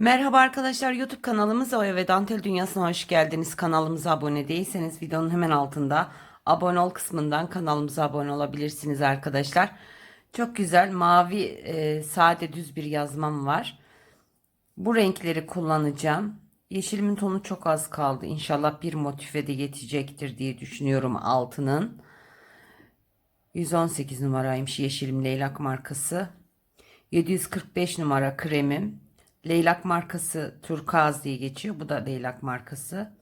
Merhaba arkadaşlar YouTube kanalımız Oya ve Dantel Dünyası'na hoş geldiniz. Kanalımıza abone değilseniz videonun hemen altında abone ol kısmından kanalımıza abone olabilirsiniz arkadaşlar. Çok güzel mavi e, sade düz bir yazmam var. Bu renkleri kullanacağım. Yeşilimin tonu çok az kaldı. İnşallah bir motife de yetecektir diye düşünüyorum altının. 118 numaraymış yeşilim leylak markası. 745 numara kremim. Leylak markası turkuaz diye geçiyor. Bu da leylak markası.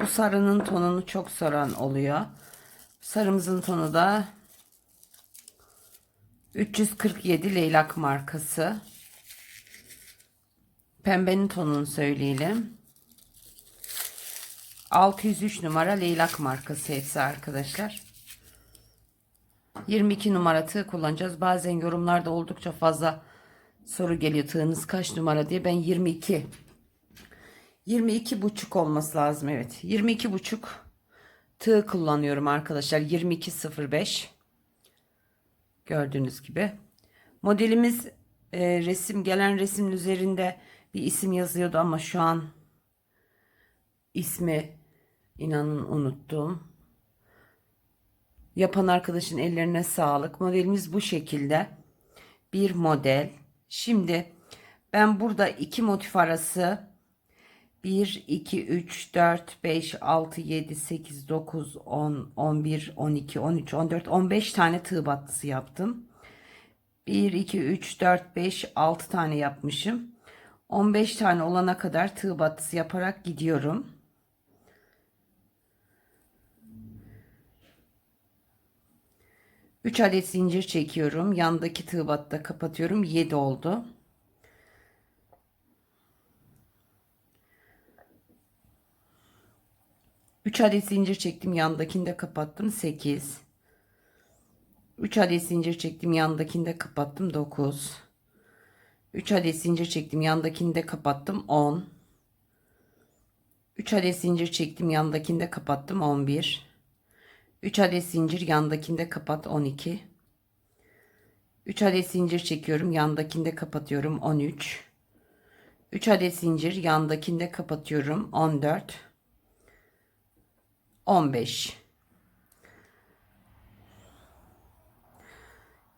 Bu sarının tonunu çok soran oluyor. Sarımızın tonu da 347 leylak markası. Pembenin tonunu söyleyelim. 603 numara leylak markası hepsi arkadaşlar. 22 numara tığ kullanacağız. Bazen yorumlarda oldukça fazla soru geliyor. Tığınız kaç numara diye. Ben 22. 22 buçuk olması lazım. Evet. 22 buçuk tığ kullanıyorum arkadaşlar. 2205. Gördüğünüz gibi. Modelimiz e, resim gelen resmin üzerinde bir isim yazıyordu ama şu an ismi inanın unuttum. Yapan arkadaşın ellerine sağlık. Modelimiz bu şekilde. Bir model. Şimdi ben burada iki motif arası 1, 2, 3, 4, 5, 6, 7, 8, 9, 10, 11, 12, 13, 14, 15 tane tığ battısı yaptım. 1, 2, 3, 4, 5, 6 tane yapmışım. 15 tane olana kadar tığ battısı yaparak gidiyorum. Üç adet zincir çekiyorum. Yandaki tığ batta kapatıyorum. 7 oldu. Üç adet zincir çektim. Yandakini kapattım. 8. 3 adet zincir çektim. Yandakini kapattım. 9. 3 adet zincir çektim. Yandakini kapattım. 10. 3 adet zincir çektim. Yandakini kapattım. 11. 3 adet zincir yandakinde kapat 12. 3 adet zincir çekiyorum. Yandakinde kapatıyorum 13. 3 adet zincir yandakinde kapatıyorum 14. 15.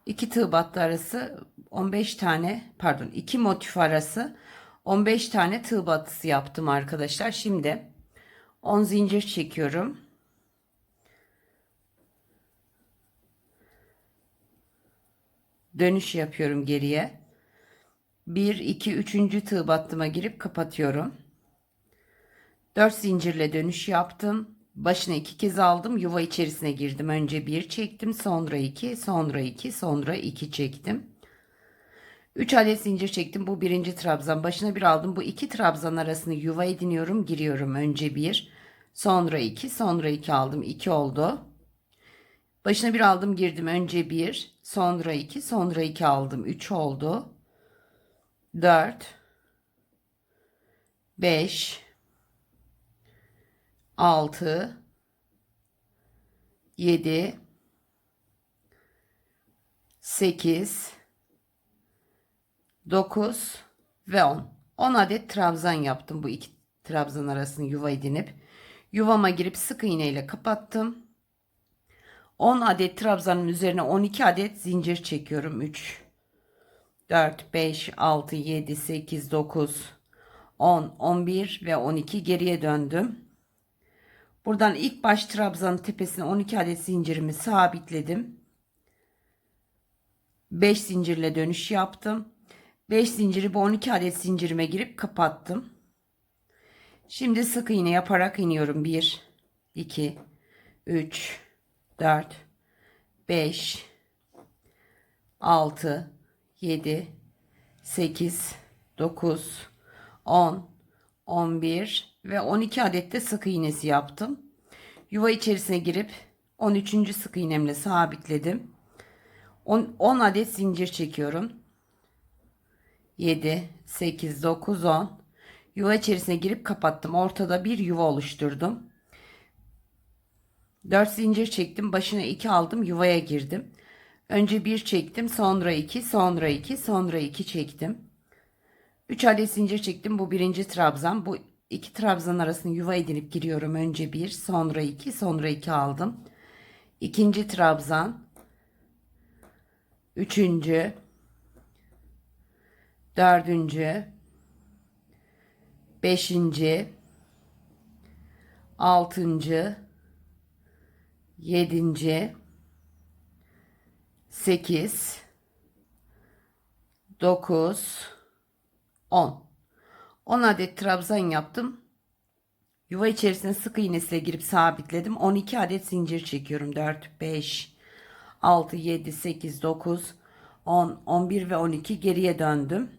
2 tığ battı arası 15 tane pardon 2 motif arası 15 tane tığ battısı yaptım arkadaşlar. Şimdi 10 zincir çekiyorum. Dönüş yapıyorum geriye. 1 2 3. tığ battıma girip kapatıyorum. 4 zincirle dönüş yaptım. Başına iki kez aldım. Yuva içerisine girdim. Önce 1 çektim, sonra 2, sonra 2, sonra 2 çektim. 3 adet zincir çektim. Bu birinci trabzan. Başına bir aldım. Bu iki trabzan arasını yuva ediniyorum. Giriyorum. Önce 1, sonra 2, sonra 2 aldım. 2 oldu. Başına bir aldım girdim. Önce 1, sonra 2, sonra 2 aldım. 3 oldu. 4, 5, 6, 7, 8, 9 ve 10. 10 adet trabzan yaptım bu iki trabzan arasını yuva edinip. Yuvama girip sık iğne ile kapattım. 10 adet trabzanın üzerine 12 adet zincir çekiyorum. 3 4 5 6 7 8 9 10 11 ve 12 geriye döndüm. Buradan ilk baş trabzanın tepesine 12 adet zincirimi sabitledim. 5 zincirle dönüş yaptım. 5 zinciri bu 12 adet zincirime girip kapattım. Şimdi sık iğne yaparak iniyorum. 1 2 3 4 5 6 7 8 9 10 11 ve 12 adet de sık iğnesi yaptım. Yuva içerisine girip 13. sık iğnemle sabitledim. 10, 10 adet zincir çekiyorum. 7 8 9 10 yuva içerisine girip kapattım. Ortada bir yuva oluşturdum. 4 zincir çektim. Başına 2 aldım. Yuvaya girdim. Önce 1 çektim. Sonra 2. Sonra 2. Sonra 2 çektim. 3 adet zincir çektim. Bu birinci trabzan. Bu iki trabzan arasını yuva edinip giriyorum. Önce bir, sonra iki, sonra iki aldım. İkinci trabzan. Üçüncü. Dördüncü. Beşinci. Altıncı. Yedinci. Sekiz. Dokuz. 10. 10 adet trabzan yaptım. Yuva içerisine sık iğnesiyle girip sabitledim. 12 adet zincir çekiyorum. 4, 5, 6, 7, 8, 9, 10, 11 ve 12 geriye döndüm.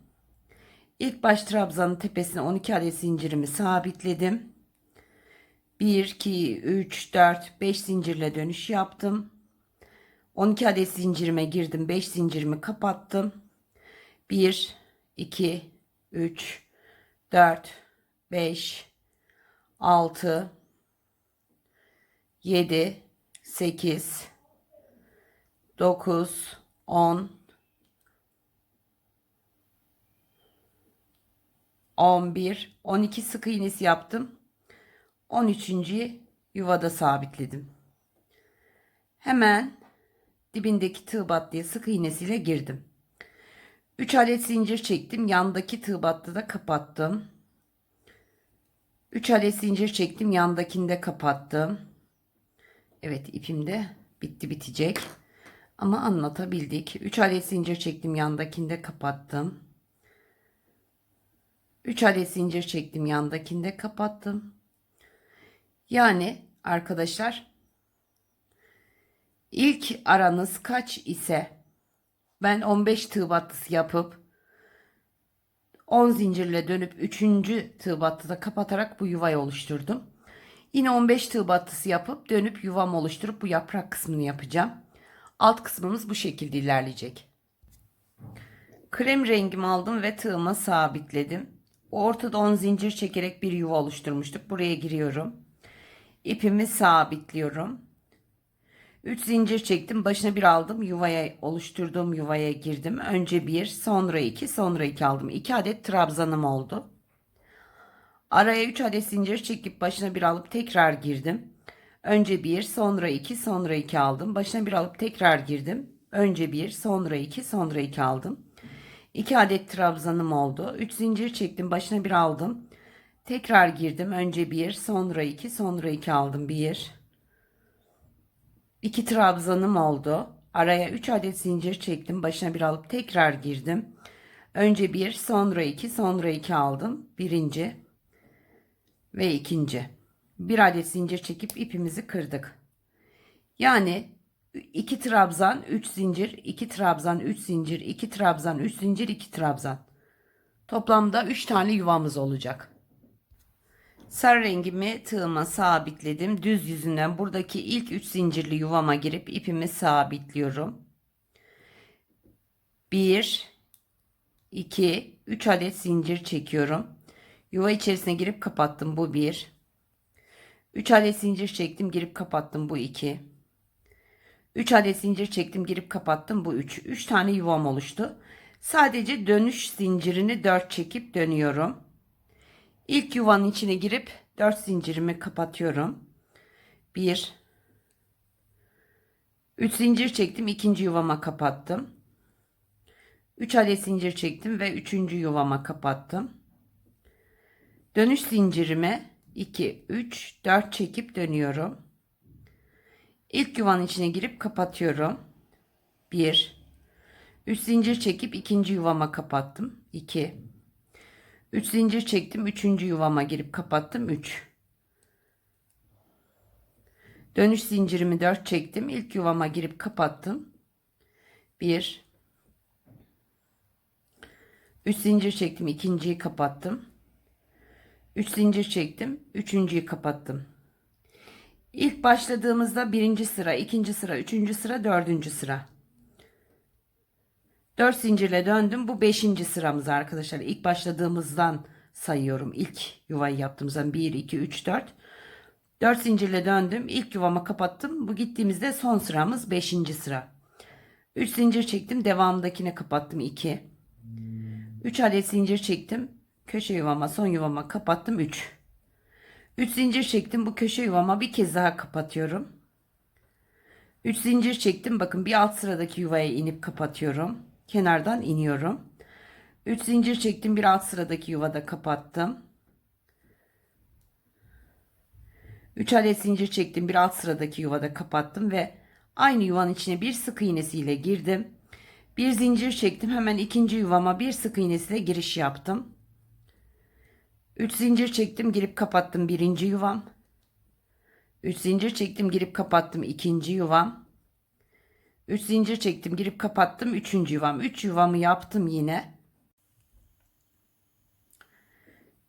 İlk baş trabzanın tepesine 12 adet zincirimi sabitledim. 1, 2, 3, 4, 5 zincirle dönüş yaptım. 12 adet zincirime girdim. 5 zincirimi kapattım. 1, 2, 3, 4, 5, 6, 7, 8, 9, 10, 11, 12 sık iğnesi yaptım. 13. yuvada sabitledim. Hemen dibindeki tığ battıya sık iğnesiyle girdim. 3 adet zincir çektim. Yandaki tığ battı da kapattım. 3 adet zincir çektim. Yandakini de kapattım. Evet ipim de bitti bitecek. Ama anlatabildik. 3 adet zincir çektim. Yandakini de kapattım. 3 adet zincir çektim. Yandakini de kapattım. Yani arkadaşlar ilk aranız kaç ise ben 15 tığ battısı yapıp 10 zincirle dönüp 3. tığ battıda kapatarak bu yuvayı oluşturdum. Yine 15 tığ battısı yapıp dönüp yuvam oluşturup bu yaprak kısmını yapacağım. Alt kısmımız bu şekilde ilerleyecek. Krem rengimi aldım ve tığıma sabitledim. Ortada 10 zincir çekerek bir yuva oluşturmuştuk. Buraya giriyorum. İpimi sabitliyorum. 3 zincir çektim. Başına bir aldım. Yuvaya oluşturduğum yuvaya girdim. Önce bir, sonra iki, sonra iki aldım. 2 adet trabzanım oldu. Araya 3 adet zincir çekip başına bir alıp tekrar girdim. Önce bir, sonra iki, sonra iki aldım. Başına bir alıp tekrar girdim. Önce bir, sonra iki, sonra iki aldım. 2 adet trabzanım oldu. 3 zincir çektim. Başına bir aldım. Tekrar girdim. Önce bir, sonra iki, sonra iki aldım. Bir, 2 trabzanım oldu. Araya 3 adet zincir çektim. Başına bir alıp tekrar girdim. Önce bir, sonra iki, sonra iki aldım. Birinci ve ikinci. Bir adet zincir çekip ipimizi kırdık. Yani 2 trabzan, 3 zincir, 2 trabzan, 3 zincir, 2 trabzan, 3 zincir, 2 trabzan. Toplamda 3 tane yuvamız olacak. Sarı rengimi tığıma sabitledim. Düz yüzünden buradaki ilk 3 zincirli yuvama girip ipimi sabitliyorum. 1 2 3 adet zincir çekiyorum. Yuva içerisine girip kapattım. Bu 1. 3 adet zincir çektim, girip kapattım. Bu 2. 3 adet zincir çektim, girip kapattım. Bu 3. 3 tane yuvam oluştu. Sadece dönüş zincirini 4 çekip dönüyorum. İlk yuvanın içine girip 4 zincirimi kapatıyorum. 1 3 zincir çektim, ikinci yuvama kapattım. 3 adet zincir çektim ve üçüncü yuvama kapattım. Dönüş zincirime 2 3 4 çekip dönüyorum. İlk yuvanın içine girip kapatıyorum. 1 3 zincir çekip ikinci yuvama kapattım. 2 3 zincir çektim. 3. yuvama girip kapattım. 3. Dönüş zincirimi 4 çektim. İlk yuvama girip kapattım. 1 3 zincir çektim. ikinciyi kapattım. 3 zincir çektim. Üçüncüyü kapattım. İlk başladığımızda birinci sıra, ikinci sıra, üçüncü sıra, dördüncü sıra. 4 zincirle döndüm. Bu 5. sıramız arkadaşlar. İlk başladığımızdan sayıyorum. İlk yuvayı yaptığımızdan 1, 2, 3, 4. 4 zincirle döndüm. İlk yuvama kapattım. Bu gittiğimizde son sıramız 5. sıra. 3 zincir çektim. Devamındakine kapattım 2. 3 adet zincir çektim. Köşe yuvama son yuvama kapattım 3. 3 zincir çektim. Bu köşe yuvama bir kez daha kapatıyorum. 3 zincir çektim. Bakın bir alt sıradaki yuvaya inip kapatıyorum. Kenardan iniyorum. 3 zincir çektim. Bir alt sıradaki yuvada kapattım. 3 adet zincir çektim. Bir alt sıradaki yuvada kapattım ve aynı yuvanın içine bir sık iğnesiyle girdim. Bir zincir çektim. Hemen ikinci yuvama bir sık iğnesiyle giriş yaptım. 3 zincir çektim. Girip kapattım birinci yuvam. 3 zincir çektim. Girip kapattım ikinci yuvam. 3 zincir çektim. Girip kapattım üçüncü yuvam. 3 yuvamı yaptım yine.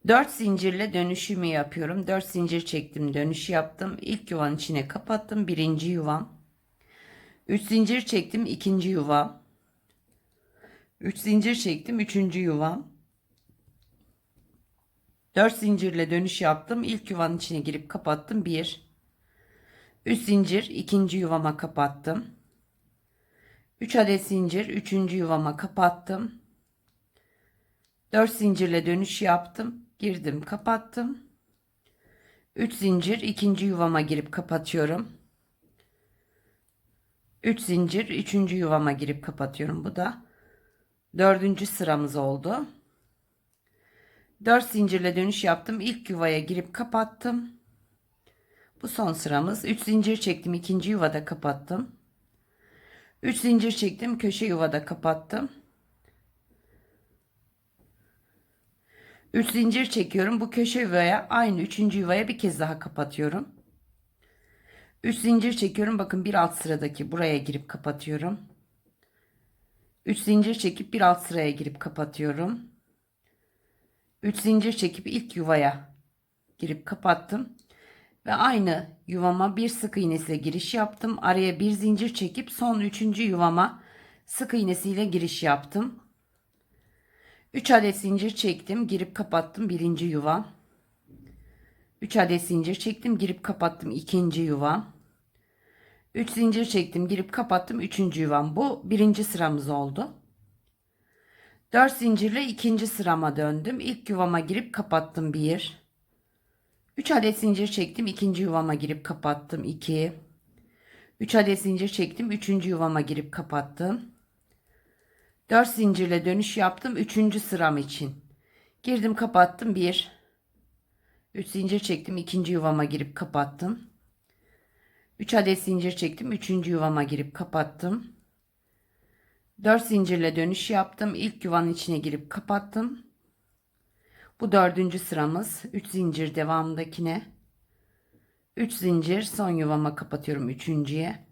4 zincirle dönüşümü yapıyorum. 4 zincir çektim. Dönüş yaptım. İlk yuvanın içine kapattım. Birinci yuvam. 3 zincir çektim. ikinci yuvam. 3 zincir çektim. Üçüncü yuvam. 4 zincirle dönüş yaptım. İlk yuvanın içine girip kapattım. 1 3 zincir ikinci yuvama kapattım. 3 adet zincir üçüncü yuvama kapattım. 4 zincirle dönüş yaptım. Girdim, kapattım. 3 zincir ikinci yuvama girip kapatıyorum. 3 zincir üçüncü yuvama girip kapatıyorum. Bu da dördüncü sıramız oldu. 4 zincirle dönüş yaptım. İlk yuvaya girip kapattım. Bu son sıramız. 3 zincir çektim. ikinci yuvada kapattım. 3 zincir çektim. Köşe yuvada kapattım. 3 zincir çekiyorum. Bu köşe yuvaya aynı 3. yuvaya bir kez daha kapatıyorum. 3 zincir çekiyorum. Bakın bir alt sıradaki buraya girip kapatıyorum. 3 zincir çekip bir alt sıraya girip kapatıyorum. 3 zincir çekip ilk yuvaya girip kapattım. Ve aynı yuvama bir sık iğnesiyle giriş yaptım. Araya bir zincir çekip son üçüncü yuvama sık iğnesiyle giriş yaptım. 3 adet zincir çektim. Girip kapattım birinci yuva. 3 adet zincir çektim. Girip kapattım ikinci yuva. 3 zincir çektim. Girip kapattım üçüncü yuvam. Bu birinci sıramız oldu. 4 zincirle ikinci sırama döndüm. İlk yuvama girip kapattım 1. 3 adet zincir çektim. ikinci yuvama girip kapattım 2. 3 adet zincir çektim. Üçüncü yuvama girip kapattım. 4 zincirle dönüş yaptım. Üçüncü sıram için. Girdim kapattım. 1. 3 zincir çektim. ikinci yuvama girip kapattım. 3 adet zincir çektim. Üçüncü yuvama girip kapattım. 4 zincirle dönüş yaptım. İlk yuvanın içine girip kapattım. Bu dördüncü sıramız. 3 zincir devamındakine. 3 zincir son yuvama kapatıyorum üçüncüye.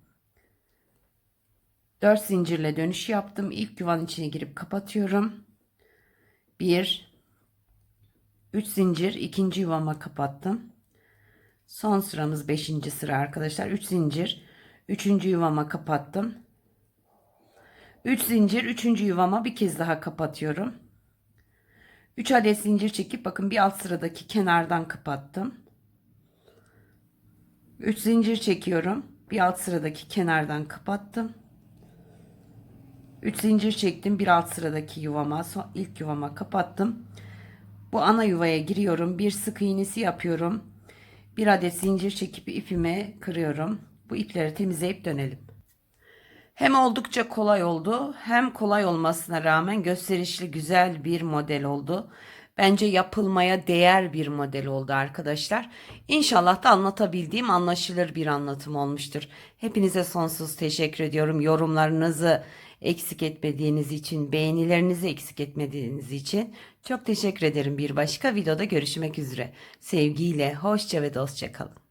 4 zincirle dönüş yaptım. İlk yuvanın içine girip kapatıyorum. 1 3 zincir ikinci yuvama kapattım. Son sıramız 5. sıra arkadaşlar. 3 zincir 3. yuvama kapattım. 3 zincir 3. yuvama bir kez daha kapatıyorum. 3 adet zincir çekip bakın bir alt sıradaki kenardan kapattım. 3 zincir çekiyorum. Bir alt sıradaki kenardan kapattım. 3 zincir çektim. Bir alt sıradaki yuvama, son, ilk yuvama kapattım. Bu ana yuvaya giriyorum. Bir sık iğnesi yapıyorum. Bir adet zincir çekip ipimi kırıyorum. Bu ipleri temizleyip dönelim. Hem oldukça kolay oldu hem kolay olmasına rağmen gösterişli güzel bir model oldu. Bence yapılmaya değer bir model oldu arkadaşlar. İnşallah da anlatabildiğim anlaşılır bir anlatım olmuştur. Hepinize sonsuz teşekkür ediyorum. Yorumlarınızı eksik etmediğiniz için, beğenilerinizi eksik etmediğiniz için çok teşekkür ederim. Bir başka videoda görüşmek üzere. Sevgiyle, hoşça ve dostça kalın.